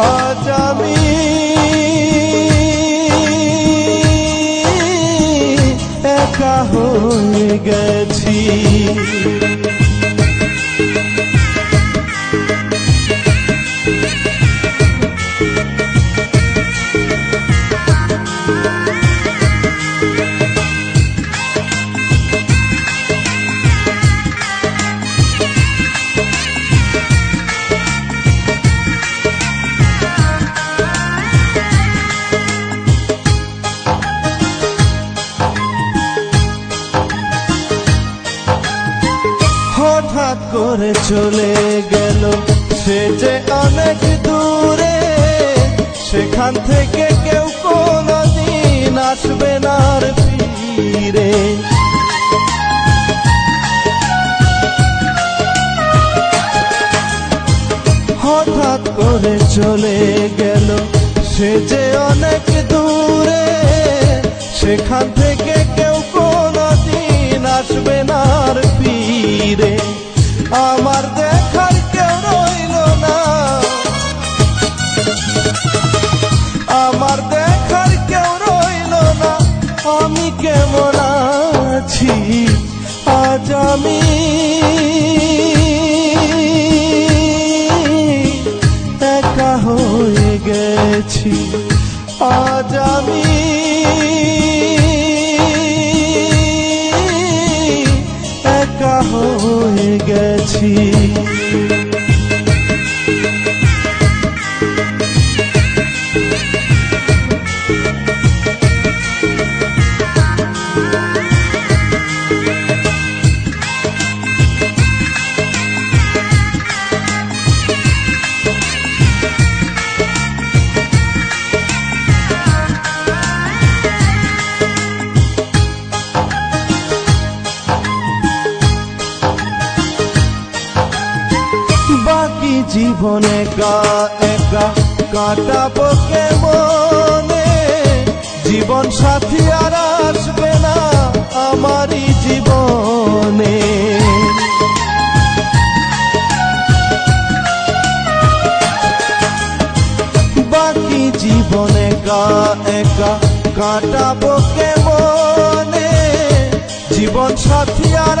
আজ আমি একা হয়ে গেছি। করে চলে গেল। সে যে অনেক দূরে, সেখান থেকে কেউ কোনদিন আসবে না আর ফিরে। হঠাৎ করে চলে গেল। সে যে অনেক দূরে, সেখান থেকে কেউ আমার দেখার কেউ রইল না। আমি কেমন আছি? আজ আমি একা হয়ে গেছি। আজ আমি একা হয়ে গেছি। জীবনে একা একা কাটাবো কেমনে? জীবন সাথী আর আসবে না আমারই জীবনে। বাকি জীবনে একা একা কাটাবো কেমনে? জীবন সাথী আর